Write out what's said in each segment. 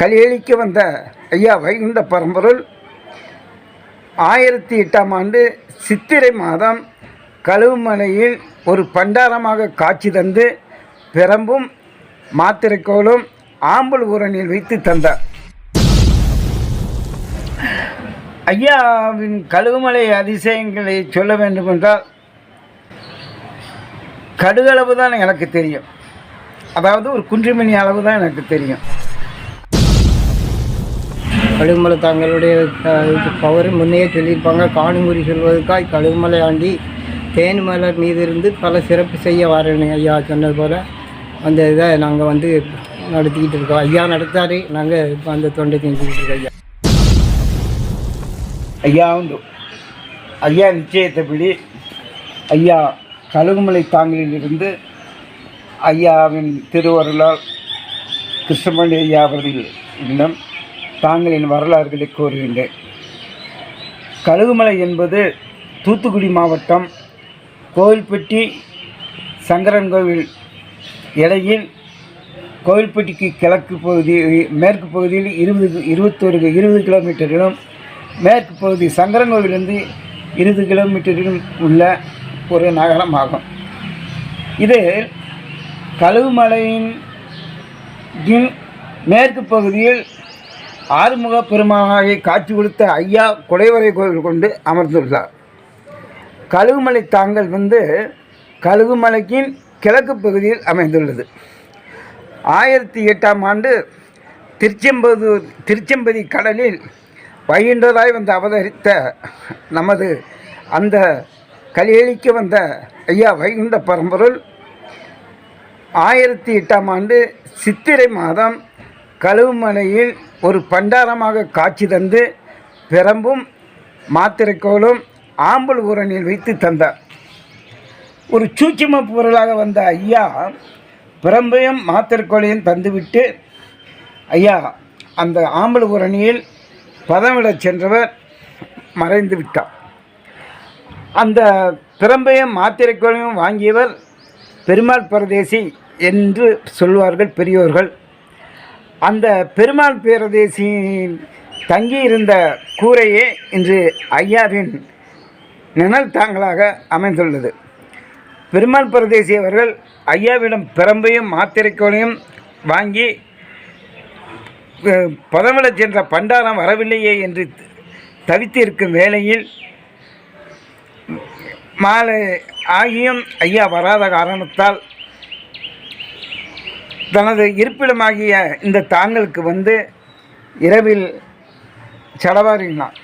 கலியளிக்க வந்த ஐயா வைகுண்ட பரம்பொருள். ஆயிரத்தி எட்டாம் ஆண்டு சித்திரை மாதம் கழுவுமலையில் ஒரு பண்டாரமாக காட்சி தந்து பிரம்பும் மாத்திரைக்கோளும் ஆம்பல் ஊரணியில் வைத்து தந்தார். ஐயாவின் கழுவுமலை அதிசயங்களை சொல்ல வேண்டுமென்றால் கடுகளவு தான் எனக்கு தெரியும். அதாவது ஒரு குன்றிமணி அளவு தான் எனக்கு தெரியும். கழுகுமலை தங்களுடைய பவர் முன்னையே சொல்லியிருப்பாங்க. காணுங்குறி சொல்வதற்காய் கழுகுமலை ஆண்டி தேன்மலர் மீது இருந்து பல சிறப்பு செய்ய வரணும் ஐயா சொன்னது போல். அந்த இதை நாங்கள் வந்து நடத்திக்கிட்டு இருக்கோம். ஐயா நடத்தாரு. நாங்கள் இப்போ அந்த தொண்டை செஞ்சுக்கிட்டு இருக்கோம் ஐயா. ஐயா உண்டு. ஐயா நிச்சயத்தபடி ஐயா கழுகுமலை தாங்கலிலிருந்து ஐயாவின் திருவருளால் கிருஷ்ணமணி ஐயா அவர்களிடம் தாங்களின் வரலாறுகளை கூறுகின்றேன். கழுகுமலை என்பது தூத்துக்குடி மாவட்டம் கோவில்பட்டி சங்கரன்கோவில் இடையில் கோவில்பட்டிக்கு கிழக்கு பகுதி மேற்கு பகுதியில் இருபது இருபத்தொரு இருபது கிலோமீட்டரிலும் மேற்கு பகுதி சங்கரன் கோவிலிருந்து இருபது கிலோமீட்டரிலும் உள்ள ஒரு நகரமாகும். இது கழுகுமலையின் மேற்கு பகுதியில் ஆறுமுக பெருமானாகி காட்சி கொடுத்த ஐயா குடைவரை கோவில் கொண்டு அமர்ந்துள்ளார். கழுகுமலை தாங்கள் வந்து கழுகுமலைக்கின் கிழக்கு பகுதியில் அமைந்துள்ளது. ஆயிரத்தி எட்டாம் ஆண்டு திருச்செம்பதூர் திருச்செம்பதி கடலில் வைகின்றதாய் வந்து அவதரித்த நமது அந்த கலியளிக்க வந்த ஐயா வைகுண்ட பரம்பொருள். ஆயிரத்தி எட்டாம் ஆண்டு சித்திரை மாதம் கழுவுமலையில் ஒரு பண்டாரமாக காட்சி தந்து பிரம்பும் மாத்திரைக்கோளும் ஆம்பல் ஊரணியில் வைத்து தந்தார். ஒரு சூட்சும பொருளாக வந்த ஐயா பிரம்பையும் மாத்திரைக்கோளையும் தந்துவிட்டு ஐயா அந்த ஆம்பல் ஊரணியில் பதமிடச் சென்றவர் மறைந்து விட்டார். அந்த பிரம்பையும் மாத்திரைக்கோளையும் வாங்கியவர் பெருமாள் பரதேசி என்று சொல்வார்கள் பெரியோர்கள். அந்த பெருமாள் பிரதேசியின் தங்கியிருந்த கூரையே இன்று ஐயாவின் நிழல் தாங்களாக அமைந்துள்ளது. பெருமாள் பிரதேசி அவர்கள் ஐயாவிடம் பிரம்பையும் மாத்திரைக்கோளையும் வாங்கி பதமிடச் பதவிடச் சென்ற பண்டாரம் வரவில்லையே என்று தவித்திருக்கும் வேளையில் மாலை ஆகியும் ஐயா வராத காரணத்தால் தனது இருப்பிடமாகிய இந்த தாங்களுக்கு வந்து இரவில் சடவாருகினார்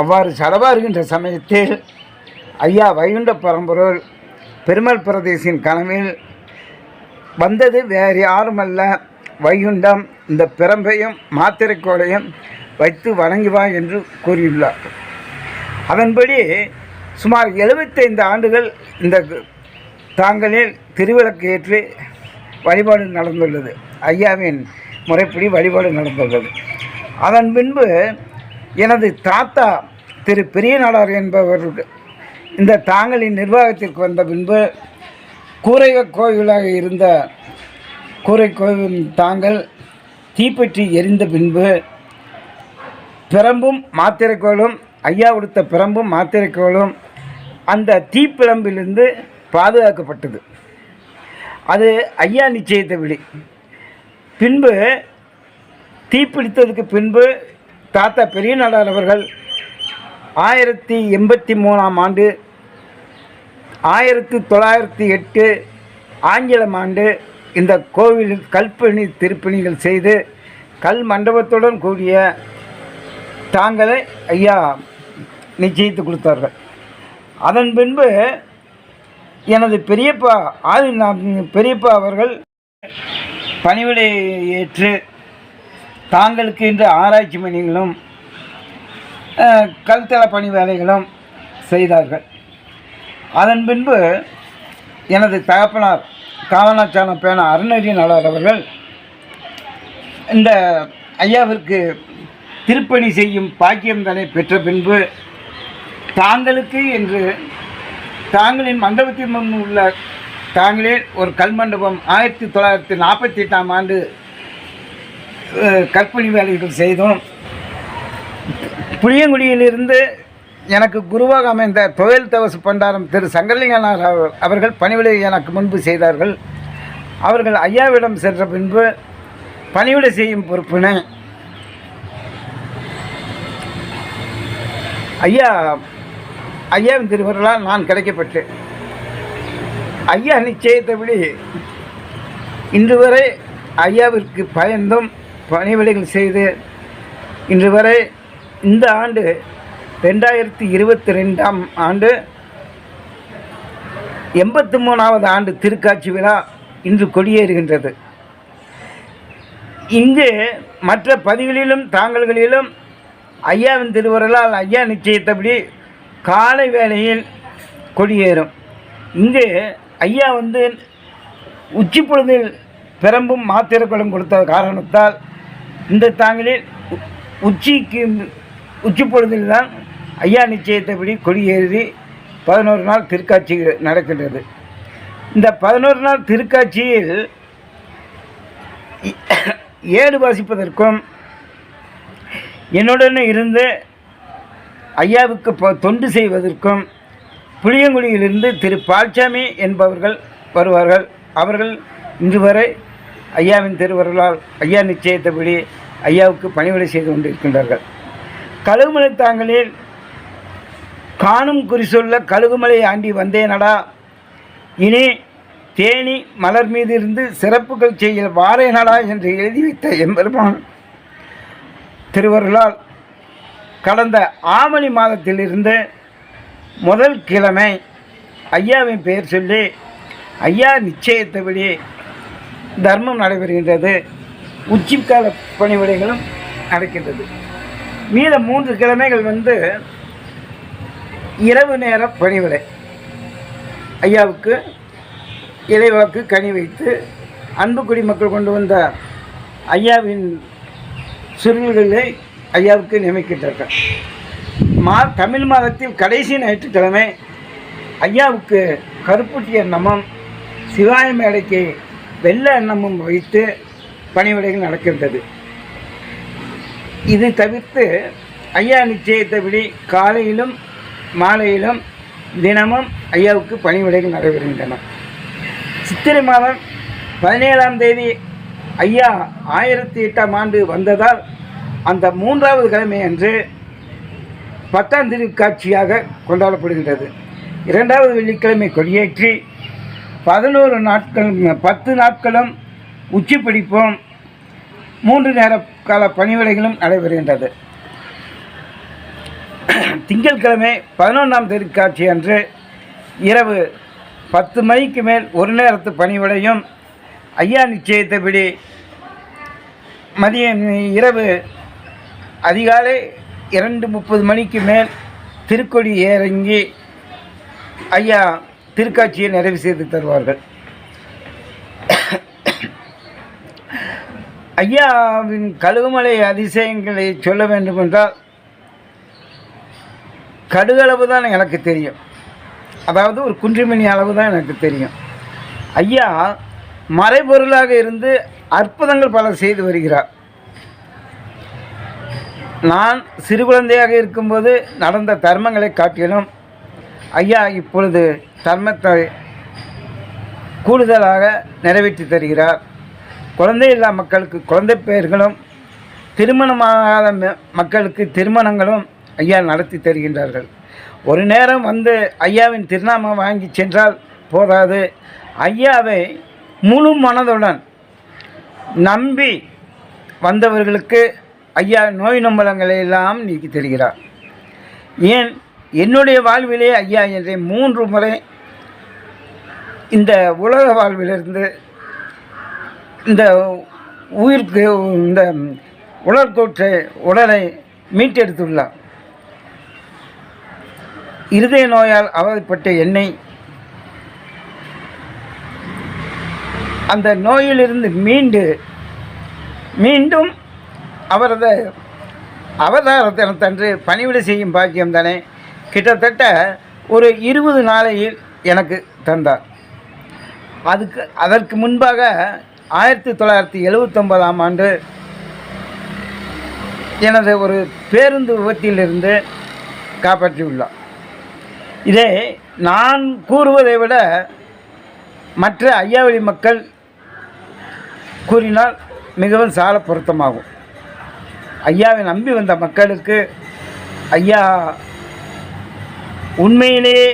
அவ்வாறு சடவாருகின்ற சமயத்தில் ஐயா வைகுண்ட பரம்பொருள் பெருமாள் பிரதேசின் கனவில் வந்தது வேறு யாருமல்ல. வைகுண்டம் இந்த பிரம்பையும் மாத்திரைக்கோளையும் வைத்து வணங்கி வா என்று கூறியுள்ளார். அதன்படி சுமார் எழுபத்தைந்து ஆண்டுகள் இந்த தாங்களில் திருவிளக்கு ஏற்றி வழிபாடு நடந்துள்ளது. ஐயாவின் முறைப்படி வழிபாடு நடந்துள்ளது. அதன் பின்பு எனது தாத்தா திரு பெரியநாடார் என்பவர் இந்த தாங்களின் நிர்வாகத்திற்கு வந்த பின்பு கூரை கோவிலாக இருந்த கூரை கோவில் தாங்கள் தீப்பற்றி எரிந்த பின்பு பிரம்பும் மாத்திரைக்கோளும் ஐயா கொடுத்த பிரம்பும் மாத்திரைக்கோளும் அந்த தீப்பிழம்பிலிருந்து பாதுகாக்கப்பட்டது. அது ஐயா நிச்சயத்தபடி பின்பு தீப்பிடித்ததுக்கு பின்பு தாத்தா பெரிய நாடார் அவர்கள் ஆயிரத்தி எண்பத்தி மூணாம் ஆண்டு ஆயிரத்தி தொள்ளாயிரத்தி எட்டு ஆங்கிலம் ஆண்டு இந்த கோவிலில் கல்பணி திருப்பணிகள் செய்து கல் மண்டபத்துடன் கூடிய தாங்களை ஐயா நிச்சயித்து கொடுத்தார்கள். அதன் பின்பு எனது பெரியப்பா ஆதி பெரியப்பா அவர்கள் பணிவிடை ஏற்று தாங்களுக்கு இன்று ஆராய்ச்சி பணிகளும் கல்தள பணி வேலைகளும் செய்தார்கள். அதன் பின்பு எனது தகப்பனார் காவனாச்சான பேன அருணகிரி நாடார் அவர்கள் இந்த ஐயாவிற்கு திருப்பணி செய்யும் பாக்கியம் தன்னை பெற்ற பின்பு தாங்களுக்கு என்று தாங்களின் மண்டபத்தின் முன் உள்ள தாங்களே ஒரு கல் மண்டபம் ஆயிரத்தி தொள்ளாயிரத்தி நாற்பத்தி எட்டாம் ஆண்டு கற்பனை வேலைகள் செய்தோம். புளியங்குடியிலிருந்து எனக்கு குருவாக அமைந்த தொழில் தவசு பண்டாரம் திரு சங்கரலிங்கனார் அவர்கள் பணிவிடை எனக்கு முன்பு செய்தார்கள். அவர்கள் ஐயாவிடம் சென்ற பின்பு பணிவிடை செய்யும் பொறுப்பினை ஐயா ஐயாவின் திருவருளால் நான் கிடைக்கப்பட்டேன். ஐயா நிச்சயத்தபடி இன்று வரை ஐயாவிற்கு பயந்தும் பணிவிடைகள் செய்து இன்று வரை இந்த ஆண்டு ரெண்டாயிரத்தி இருபத்தி ரெண்டாம் ஆண்டு எண்பத்தி மூணாவது ஆண்டு திருக்காட்சி விழா இன்று கொடியேறுகின்றது. இங்கு மற்ற பதிவுகளிலும் தாங்கல்களிலும் ஐயாவின் திருவருளால் ஐயா நிச்சயத்தபடி காலை வேளையில் கொடியேறும். இங்கு ஐயா வந்து உச்சி பொழுதில் பெரம்பும் மாத்திரக்குளம் கொடுத்த காரணத்தால் இந்த தாங்களில் உச்சிக்கு உச்சி பொழுதில் தான் ஐயா நிச்சயத்தபடி கொடியேறி பதினோரு நாள் திருக்காட்சி நடக்கின்றது. இந்த பதினோரு நாள் திருக்காட்சியில் ஏடு வாசிப்பதற்கும் என்னுடன் இருந்து ஐயாவுக்கு தொண்டு செய்வதற்கும் புளியங்குடியிலிருந்து திரு பால்சாமி என்பவர்கள் வருவார்கள். அவர்கள் இன்று வரை ஐயாவின் திருவருளால் ஐயா நிச்சயத்தபடி ஐயாவுக்கு பணிவிடை செய்து கொண்டிருக்கின்றார்கள். கழுகுமலை தாங்களில் காணும் குறி சொல்ல கழுகுமலை ஆண்டி வந்தேனடா. இனி தேனி மலர் மீது இருந்து சிறப்புகள் செய்ய வாரேனடா என்று எழுதி வைத்த எம்பெருமான் திருவருளால் கடந்த ஆவணி மாதத்திலிருந்து முதல் கிழமை ஐயாவின் பெயர் சொல்லி ஐயா நிச்சயத்தபடி தர்மம் நடைபெறுகின்றது. உச்சிக்கால பணிவிடைகளும் நடக்கின்றது. மீத மூன்று கிழமைகள் வந்து இரவு நேர பணிவிடை. ஐயாவுக்கு இறைவாக்கு கனி வைத்து அன்பு குடிமக்கள் கொண்டு வந்த ஐயாவின் சுருள்களை ஐயாவுக்கு நியமிக்கின்றார்கள். மா தமிழ் மாதத்தில் கடைசி ஞாயிற்றுக்கிழமை ஐயாவுக்கு கருப்புட்டி எண்ணமும் சிவாய மேடைக்கு வெள்ளை எண்ணமும் வைத்து பணிவிடைகள் நடக்கின்றது. இது தவிர்த்து ஐயா நிச்சயத்தபடி காலையிலும் மாலையிலும் தினமும் ஐயாவுக்கு பணிவிடைகள் நடைபெறுகின்றன. சித்திரை மாதம் பதினேழாம் தேதி ஐயா ஆயிரத்தி எட்டாம் ஆண்டு வந்ததால் அந்த மூன்றாவது கிழமை அன்று பத்தாம் திருக்காட்சியாக கொண்டாடப்படுகின்றது. இரண்டாவது வெள்ளிக்கிழமை கொடியேற்றி பதினோரு நாட்கள் பத்து நாட்களும் உச்சி பிடிப்போம். மூன்று நேர கால பணிவிடைகளும் நடைபெறுகின்றது. திங்கட்கிழமை பதினொன்றாம் திருக்காட்சி அன்று இரவு பத்து மணிக்கு மேல் ஒரு நேரத்து பணிவிடையும் ஐயா நிச்சயத்தபடி மதியம் இரவு அதிகாலை இரண்டு முப்பது மணிக்கு மேல் திருக்கொடி இறங்கி ஐயா திருக்காட்சியை நிறைவு செய்து தருவார்கள். ஐயாவின் கழுகுமலை அதிசயங்களை சொல்ல வேண்டுமென்றால் கடுகளவு தான் எனக்கு தெரியும். அதாவது ஒரு குன்றிமணி அளவு தான் எனக்கு தெரியும். ஐயா மறைபொருளாக இருந்து அற்புதங்கள் பல செய்து வருகிறார். நான் சிறு குழந்தையாக இருக்கும்போது நடந்த தர்மங்களை காட்டிலும் ஐயா இப்பொழுது தர்மத்தை கூடுதலாக நிறைவேற்றி தருகிறார். குழந்தை இல்லா மக்களுக்கு குழந்தை பெயர்களும் திருமணமாகாத மக்களுக்கு திருமணங்களும் ஐயா நடத்தி தருகின்றார்கள். ஒரு நேரம் வந்து ஐயாவின் திருநாமம் வாங்கி சென்றால் போதாது. ஐயாவை முழு மனதுடன் நம்பி வந்தவர்களுக்கு ஐயா நோய் நம்பலங்களை எல்லாம் நீக்கி தருகிறார். ஏன்? என்னுடைய வாழ்விலே ஐயா என்றே மூன்று முறை இந்த உலக வாழ்விலிருந்து இந்த உயிருக்கு இந்த உலர்கோற்றை உடலை மீட்டெடுத்துள்ளார். இருதய நோயால் அவதிப்பட்ட என்னை அந்த நோயிலிருந்து மீண்டு மீண்டும் அவரது அவதார தினத்தன்று பணிவிடை செய்யும் பாக்கியம் தானே. கிட்டத்தட்ட ஒரு இருபது நாளையில் எனக்கு தந்தார். அதுக்கு அதற்கு முன்பாக ஆயிரத்தி தொள்ளாயிரத்தி எழுவத்தொம்பதாம் ஆண்டு எனது ஒரு பேருந்து விபத்திலிருந்து காப்பாற்றியுள்ளார். இதை நான் கூறுவதை விட மற்ற ஐயாவளி மக்கள் கூறினால் மிகவும் சால பொருத்தமாகும். ஐயாவை நம்பி வந்த மக்களுக்கு ஐயா உண்மையிலேயே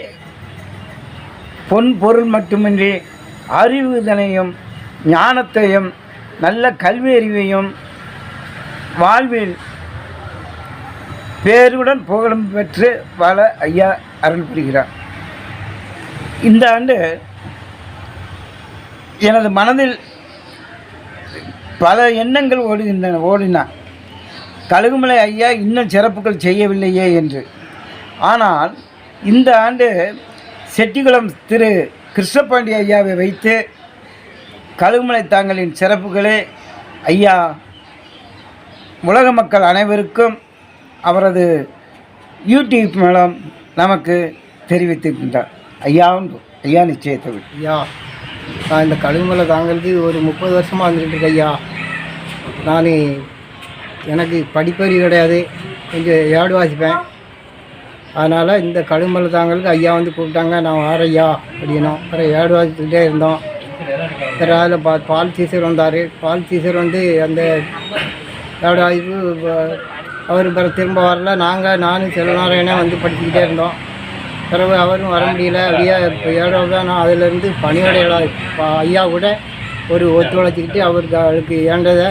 பொன் பொருள் மட்டுமின்றி அறிவுதனையும் ஞானத்தையும் நல்ல கல்வி அறிவையும் வாழ்வில் பேருடன் புகழும் பெற்று வாழ ஐயா அருள் புரிகிறார் இந்த ஆண்டு எனது மனதில் பல எண்ணங்கள் ஓடுகின்றன ஓடின. கழுகுமலை ஐயா இன்னும் சிறப்புகள் செய்யவில்லையே என்று. ஆனால் இந்த ஆண்டு செட்டிகுளம் திரு கிருஷ்ணபாண்டி ஐயாவை வைத்து கழுகுமலை தாங்களின் சிறப்புகளே ஐயா உலக மக்கள் அனைவருக்கும் அவரது யூடியூப் மூலம் நமக்கு தெரிவித்திருக்கின்றார். ஐயா உண்டு ஐயா நிச்சயத்தை ஐயா நான் இந்த கழுகுமலை தாங்களுக்கு ஒரு முப்பது வருஷமாக வந்துட்டு இருக்கேன் ஐயா. நான் எனக்கு படிப்பறிவு கிடையாது. கொஞ்சம் ஏடு வாசிப்பேன். அதனால் இந்த கழுகுமலை தாங்களுக்கு ஐயா வந்து கூப்பிட்டாங்க. நான் வாரேன் ஐயா அப்படின்னோம் அப்புறம் ஏடு வாசிக்கிட்டே இருந்தோம். அப்புறம் அதில் பா பால் டீச்சர் வந்தார். பால் டீச்சர் வந்து அந்த ஏடு வாசிப்பு அவர் பிற திரும்ப வரல. நாங்கள் நானும் செல்வநாராயணே வந்து படிச்சுக்கிட்டே இருந்தோம். பிறகு அவரும் வர முடியல. அப்படியே இப்போ தான் நான் அதிலேருந்து பணியோட ஐயா கூட ஒரு ஒத்துழைச்சிக்கிட்டு அவருக்கு அவருக்கு ஏண்டதை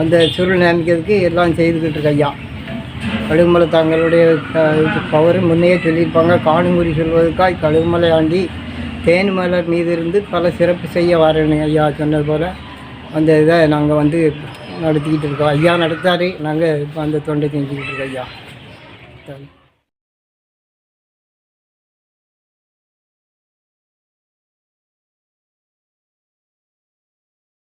அந்த சுருள் நியமிக்கிறதுக்கு எல்லாம் செய்துக்கிட்டு இருக்கு ஐயா. கழுகுமலை தங்களுடைய பவர் முன்னையே சொல்லியிருப்பாங்க. காணுமுறி சொல்வதற்காய் கழுகுமலை ஆண்டி தேன்மலர் மீது இருந்து பல சிறப்பு செய்ய வரேன்னு ஐயா சொன்னது போல். அந்த இதை நாங்கள் வந்து நடத்திக்கிட்டு இருக்கோம். ஐயா நடத்தாரு. நாங்கள் இப்போ அந்த தொண்டை செஞ்சுக்கிட்டு இருக்கோம் ஐயா.